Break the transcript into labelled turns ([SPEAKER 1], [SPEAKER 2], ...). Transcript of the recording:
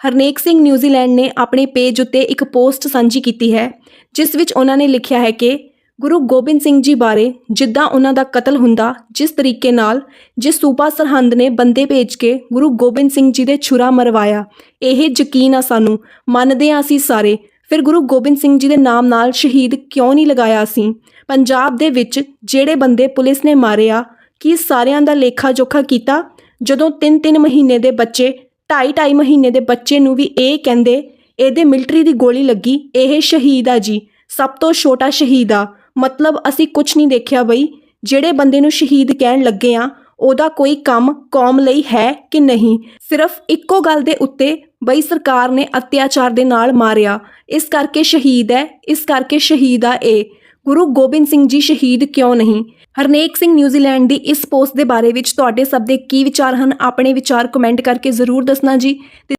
[SPEAKER 1] Harnek Singh New Zealand ਨੇ ਆਪਣੇ page ਉੱਤੇ ਇੱਕ ਪੋਸਟ ਸਾਂਝੀ ਕੀਤੀ ਹੈ, ਜਿਸ ਵਿੱਚ ਉਹਨਾਂ ਨੇ ਲਿਖਿਆ ਹੈ ਕਿ ਗੁਰੂ ਗੋਬਿੰਦ ਸਿੰਘ ਜੀ ਬਾਰੇ ਜਿੱਦਾਂ ਉਹਨਾਂ ਦਾ ਕਤਲ ਹੁੰਦਾ, ਜਿਸ ਤਰੀਕੇ ਨਾਲ ਜਿਸ ਸੂਬਾ ਸਰਹੰਦ ਨੇ ਬੰਦੇ ਭੇਜ ਕੇ ਗੁਰੂ ਗੋਬਿੰਦ ਸਿੰਘ ਜੀ ਦੇ ਛੁਰਾ ਮਰਵਾਇਆ, ਇਹ ਯਕੀਨ ਆ ਸਾਨੂੰ, ਮੰਨਦੇ ਆ ਅਸੀਂ ਸਾਰੇ, ਫਿਰ ਗੁਰੂ ਗੋਬਿੰਦ ਸਿੰਘ ਜੀ ਦੇ ਨਾਮ ਨਾਲ ਸ਼ਹੀਦ ਕਿਉਂ ਨਹੀਂ ਲਗਾਇਆ ਅਸੀਂ? ਪੰਜਾਬ ਦੇ ਵਿੱਚ ਜਿਹੜੇ ਬੰਦੇ ਪੁਲਿਸ ਨੇ ਮਾਰਿਆ ਕੀ ਸਾਰਿਆਂ ਦਾ ਲੇਖਾ ਜੋਖਾ ਕੀਤਾ? ਜਦੋਂ 3-3 ਮਹੀਨੇ ਦੇ ਬੱਚੇ ਢਾਈ ਢਾਈ ਮਹੀਨੇ ਦੇ ਬੱਚੇ ਨੂੰ ਵੀ ਇਹ ਕਹਿੰਦੇ, ਇਹਦੇ ਮਿਲਟਰੀ ਦੀ ਗੋਲੀ ਲੱਗੀ, ਇਹ ਸ਼ਹੀਦ ਆ ਜੀ, ਸਭ ਤੋਂ ਛੋਟਾ ਸ਼ਹੀਦ ਆ। ਮਤਲਬ ਅਸੀਂ ਕੁਝ ਨਹੀਂ ਦੇਖਿਆ ਬਈ, ਜਿਹੜੇ ਬੰਦੇ ਨੂੰ ਸ਼ਹੀਦ ਕਹਿਣ ਲੱਗੇ ਆ, ਉਹਦਾ ਕੋਈ ਕੰਮ ਕੌਮ ਲਈ ਹੈ ਕਿ ਨਹੀਂ? ਸਿਰਫ ਇੱਕੋ ਗੱਲ ਦੇ ਉੱਤੇ ਬਈ ਸਰਕਾਰ ਨੇ ਅਤਿਆਚਾਰ ਦੇ ਨਾਲ ਮਾਰਿਆ, ਇਸ ਕਰਕੇ ਸ਼ਹੀਦ ਹੈ, ਇਸ ਕਰਕੇ ਸ਼ਹੀਦ ਆ ਇਹ। ਗੁਰੂ ਗੋਬਿੰਦ ਸਿੰਘ ਜੀ ਸ਼ਹੀਦ ਕਿਉਂ ਨਹੀਂ? ਹਰਨੇਕ ਸਿੰਘ ਨਿਊਜ਼ੀਲੈਂਡ ਦੀ ਇਸ ਪੋਸਟ ਦੇ ਬਾਰੇ ਵਿੱਚ ਤੁਹਾਡੇ ਸਭ ਦੇ ਕੀ ਵਿਚਾਰ ਹਨ? ਆਪਣੇ ਵਿਚਾਰ ਕਮੈਂਟ ਕਰਕੇ ਜ਼ਰੂਰ ਦੱਸਣਾ ਜੀ। ਤੇ